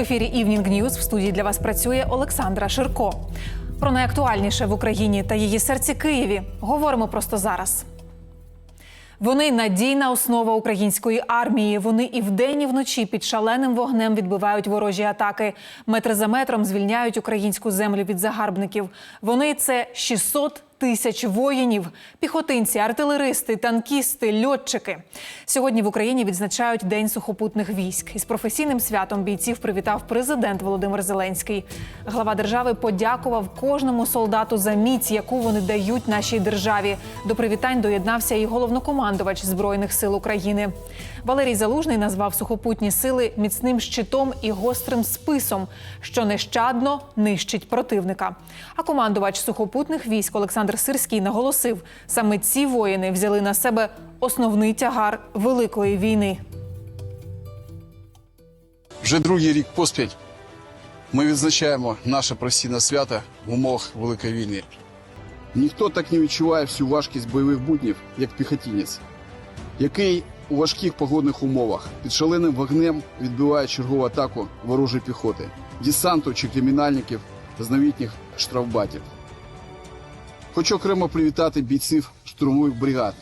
Ефірі Evening News в студії для вас працює Олександра Ширко. Про найактуальніше в Україні та її серці Києві говоримо просто зараз. Вони надійна основа української армії. Вони і вдень, і вночі під шаленим вогнем відбивають ворожі атаки. Метр за метром звільняють українську землю від загарбників. Вони це 600 тисяч воїнів, піхотинці, артилеристи, танкісти, льотчики. Сьогодні в Україні відзначають День сухопутних військ. Із професійним святом бійців привітав президент Володимир Зеленський. Глава держави подякував кожному солдату за міць, яку вони дають нашій державі. До привітань доєднався і головнокомандувач збройних сил України. Валерій Залужний назвав сухопутні сили міцним щитом і гострим списом, що нещадно нищить противника. А командувач сухопутних військ Олександр Сирський наголосив: саме ці воїни взяли на себе основний тягар великої війни. Вже другий рік поспіль ми відзначаємо наше професійне свято в умовах Великої війни. Ніхто так не відчуває всю важкість бойових буднів, як піхотінець, який у важких погодних умовах під шаленим вогнем відбиває чергову атаку ворожої піхоти, десанту чи кримінальників з новітніх штрафбатів. Хочу окремо привітати бійців штурмових бригад,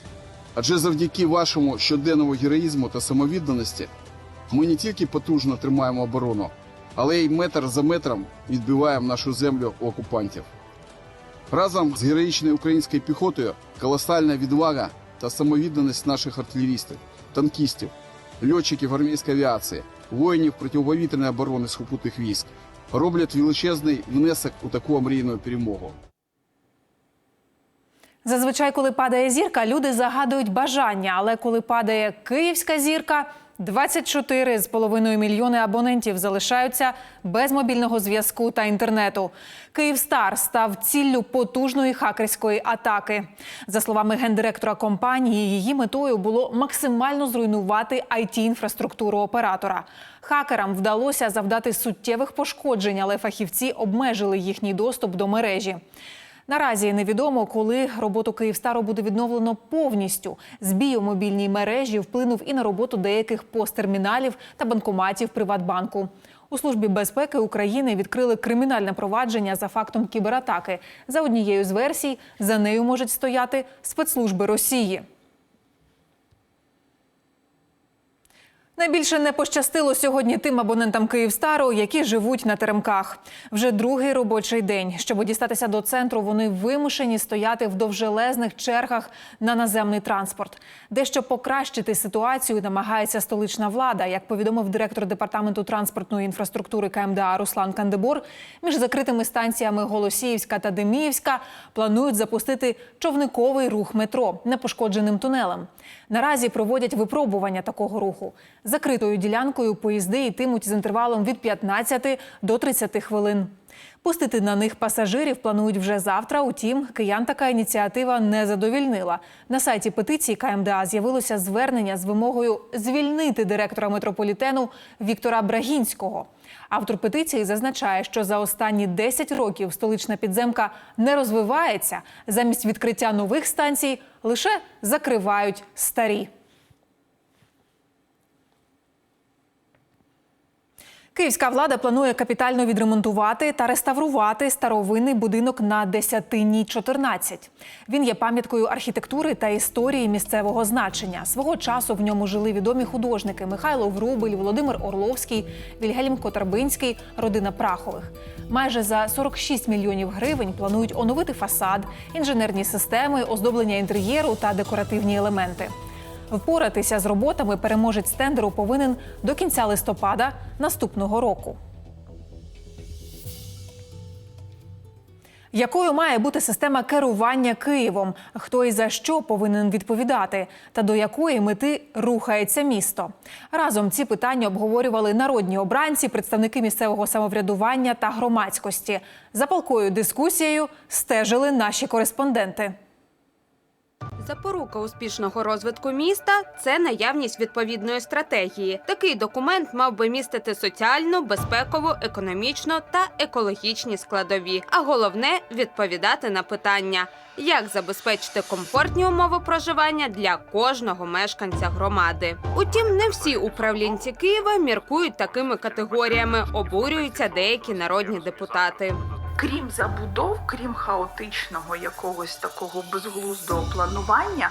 адже завдяки вашому щоденному героїзму та самовідданості ми не тільки потужно тримаємо оборону, але й метр за метром відбиваємо нашу землю у окупантів. Разом з героїчною українською піхотою колосальна відвага та самовідданість наших артилерістів, танкістів, льотчиків армійської авіації, воїнів протиповітряної оборони схопутних військ роблять величезний внесок у таку мрійну перемогу. Зазвичай, коли падає зірка, люди загадують бажання. Але коли падає київська зірка, 24 з половиною мільйони абонентів залишаються без мобільного зв'язку та інтернету. Київстар став ціллю потужної хакерської атаки. За словами гендиректора компанії, її метою було максимально зруйнувати it інфраструктуру оператора. Хакерам вдалося завдати суттєвих пошкоджень, але фахівці обмежили їхній доступ до мережі. Наразі невідомо, коли роботу Київстару буде відновлено повністю. Збій у мобільній мережі вплинув і на роботу деяких посттерміналів та банкоматів Приватбанку. У службі безпеки України відкрили кримінальне провадження за фактом кібератаки. За однією з версій за нею можуть стояти спецслужби Росії. Найбільше не пощастило сьогодні тим абонентам Київстару, які живуть на теремках. Вже другий робочий день. Щоб дістатися до центру, вони вимушені стояти в довжелезних чергах на наземний транспорт. Дещо покращити ситуацію намагається столична влада. Як повідомив директор департаменту транспортної інфраструктури КМДА Руслан Кандебор, між закритими станціями Голосіївська та Деміївська планують запустити човниковий рух метро непошкодженим тунелем. Наразі проводять випробування такого руху. Закритою ділянкою поїзди йтимуть з інтервалом від 15 до 30 хвилин. Пустити на них пасажирів планують вже завтра. Утім, киян така ініціатива не задовільнила. На сайті петиції КМДА з'явилося звернення з вимогою звільнити директора метрополітену Віктора Брагінського. Автор петиції зазначає, що за останні 10 років столична підземка не розвивається. Замість відкриття нових станцій лише закривають старі. Київська влада планує капітально відремонтувати та реставрувати старовинний будинок на Десятинній 14. Він є пам'яткою архітектури та історії місцевого значення. Свого часу в ньому жили відомі художники Михайло Врубель, Володимир Орловський, Вільгельм Котарбинський, родина Прахових. Майже за 46 мільйонів гривень планують оновити фасад, інженерні системи, оздоблення інтер'єру та декоративні елементи. Впоратися з роботами переможець тендеру повинен до кінця листопада наступного року. Якою має бути система керування Києвом? Хто і за що повинен відповідати? Та до якої мети рухається місто? Разом ці питання обговорювали народні обранці, представники місцевого самоврядування та громадськості. За палкою дискусією стежили наші кореспонденти. Запорука успішного розвитку міста це наявність відповідної стратегії. Такий документ мав би містити соціальну, безпекову, економічну та екологічні складові. А головне відповідати на питання, як забезпечити комфортні умови проживання для кожного мешканця громади. Утім, не всі управлінці Києва міркують такими категоріями. Обурюються деякі народні депутати. Крім забудов, крім хаотичного якогось такого безглуздого планування,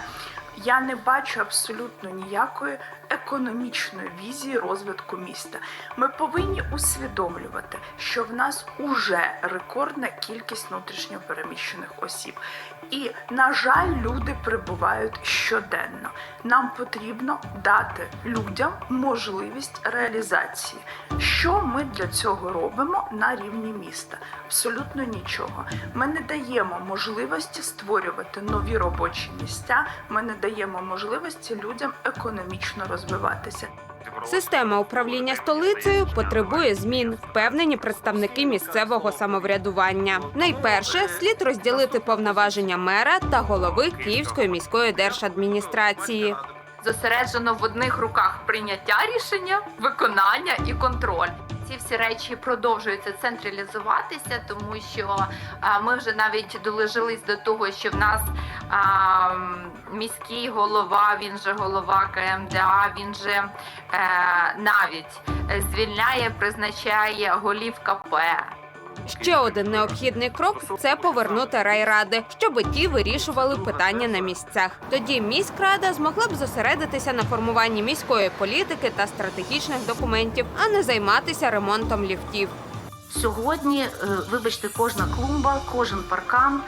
я не бачу абсолютно ніякої економічної візії розвитку міста. Ми повинні усвідомлювати, що в нас уже рекордна кількість внутрішньо переміщених осіб. І, на жаль, люди прибувають щоденно. Нам потрібно дати людям можливість реалізації. Що ми для цього робимо на рівні міста? Абсолютно нічого. Ми не даємо можливості створювати нові робочі місця. Ми не даємо можливості людям економічно розвиватися. Система управління столицею потребує змін, впевнені представники місцевого самоврядування. Найперше слід розділити повноваження мера та голови Київської міської держадміністрації. зосереджено в одних руках прийняття рішення, виконання і контроль. Ці всі речі продовжуються централізуватися, тому що ми вже навіть долежились до того, що в нас міський голова, він же голова КМДА, він же е, навіть е, звільняє, призначає голів КП. Ще один необхідний крок це повернути райради, щоб ті вирішували питання на місцях. Тоді міськрада змогла б зосередитися на формуванні міської політики та стратегічних документів, а не займатися ремонтом ліфтів. Сьогодні, е, вибачте, кожна клумба, кожен паркан,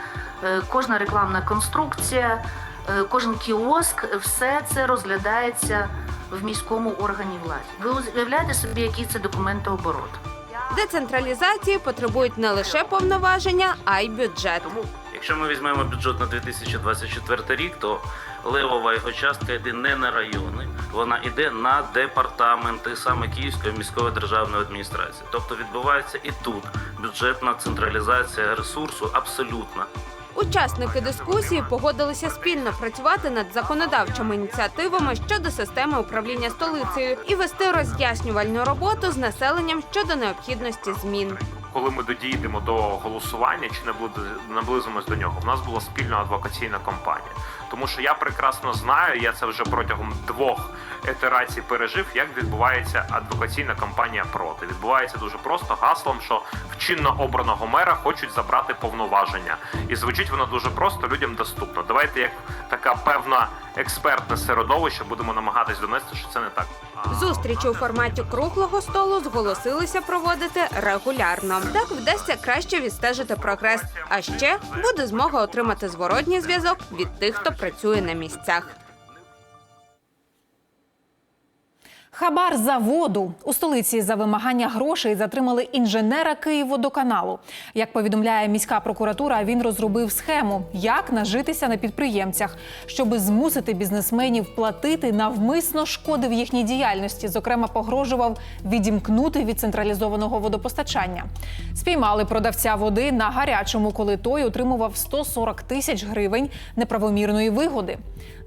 е, кожна рекламна конструкція, е, кожен кіоск, все це розглядається в міському органі влади. Ви уявляєте собі, який це документооборот? Децентралізації потребують не лише повноваження, а й бюджет. Тому, якщо ми візьмемо бюджет на 2024 рік, то левова його частка йде не на райони, вона йде на департаменти саме Київської міської державної адміністрації. Тобто відбувається і тут бюджетна централізація ресурсу абсолютна. Учасники дискусії погодилися спільно працювати над законодавчими ініціативами щодо системи управління столицею і вести роз'яснювальну роботу з населенням щодо необхідності змін. коли ми додійдемо до голосування чи наблизи- наблизимось до нього, в нас була спільна адвокаційна кампанія. Тому що я прекрасно знаю, я це вже протягом двох ітерацій пережив, як відбувається адвокаційна кампанія проти. Відбувається дуже просто гаслом, що в чинно обраного мера хочуть забрати повноваження. І звучить воно дуже просто, людям доступно. Давайте як така певна експертне середовище будемо намагатись донести, що це не так. Зустрічі у форматі круглого столу зголосилися проводити регулярно. Так вдасться краще відстежити прогрес. А ще буде змога отримати зворотній зв'язок від тих, хто працює на місцях. Хабар за воду у столиці за вимагання грошей затримали інженера Київводоканалу. Як повідомляє міська прокуратура, він розробив схему, як нажитися на підприємцях, щоби змусити бізнесменів платити, навмисно шкодив їхній діяльності. Зокрема, погрожував відімкнути від централізованого водопостачання. Спіймали продавця води на гарячому, коли той отримував 140 тисяч гривень неправомірної вигоди.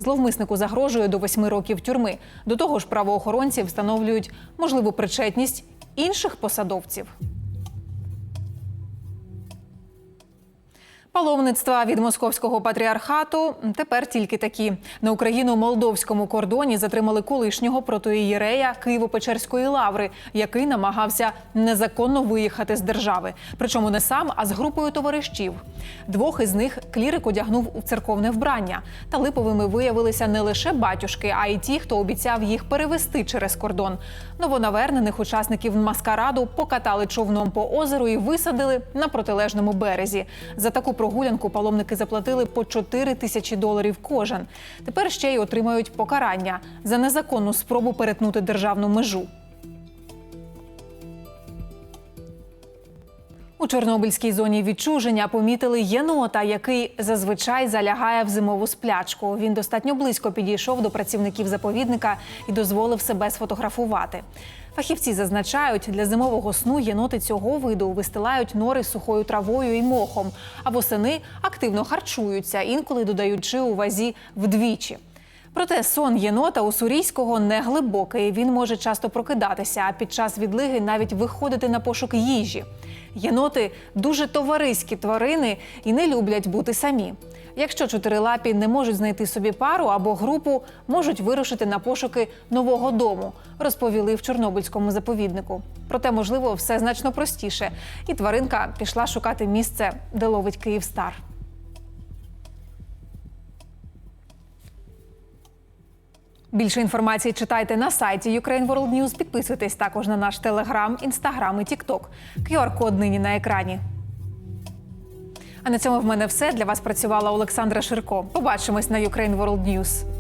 Зловмиснику загрожує до восьми років тюрми. До того ж, правоохоронці встановлюють можливу причетність інших посадовців. Паломництва від московського патріархату тепер тільки такі на україно-молдовському кордоні затримали колишнього протоієрея Києво-Печерської лаври, який намагався незаконно виїхати з держави. Причому не сам, а з групою товаришів. Двох із них клірик одягнув у церковне вбрання. Та липовими виявилися не лише батюшки, а й ті, хто обіцяв їх перевести через кордон. Новонавернених учасників маскараду покатали човном по озеру і висадили на протилежному березі. За таку прогулянку паломники заплатили по 4 тисячі доларів кожен. Тепер ще й отримають покарання за незаконну спробу перетнути державну межу. Чорнобильській зоні відчуження помітили єнота, який зазвичай залягає в зимову сплячку. Він достатньо близько підійшов до працівників заповідника і дозволив себе сфотографувати. Фахівці зазначають, для зимового сну єноти цього виду вистилають нори сухою травою і мохом, а восени активно харчуються, інколи додаючи у вазі вдвічі. Проте сон єнота у Сурійського не глибокий. Він може часто прокидатися, а під час відлиги навіть виходити на пошук їжі. Єноти дуже товариські тварини і не люблять бути самі. Якщо чотирилапі не можуть знайти собі пару або групу, можуть вирушити на пошуки нового дому, розповіли в Чорнобильському заповіднику. Проте, можливо, все значно простіше, і тваринка пішла шукати місце, де ловить Київстар. Більше інформації читайте на сайті Ukraine World News. Підписуйтесь також на наш телеграм, інстаграм і тікток. QR-код нині на екрані. А на цьому в мене все. Для вас працювала Олександра Ширко. Побачимось на Ukraine World News.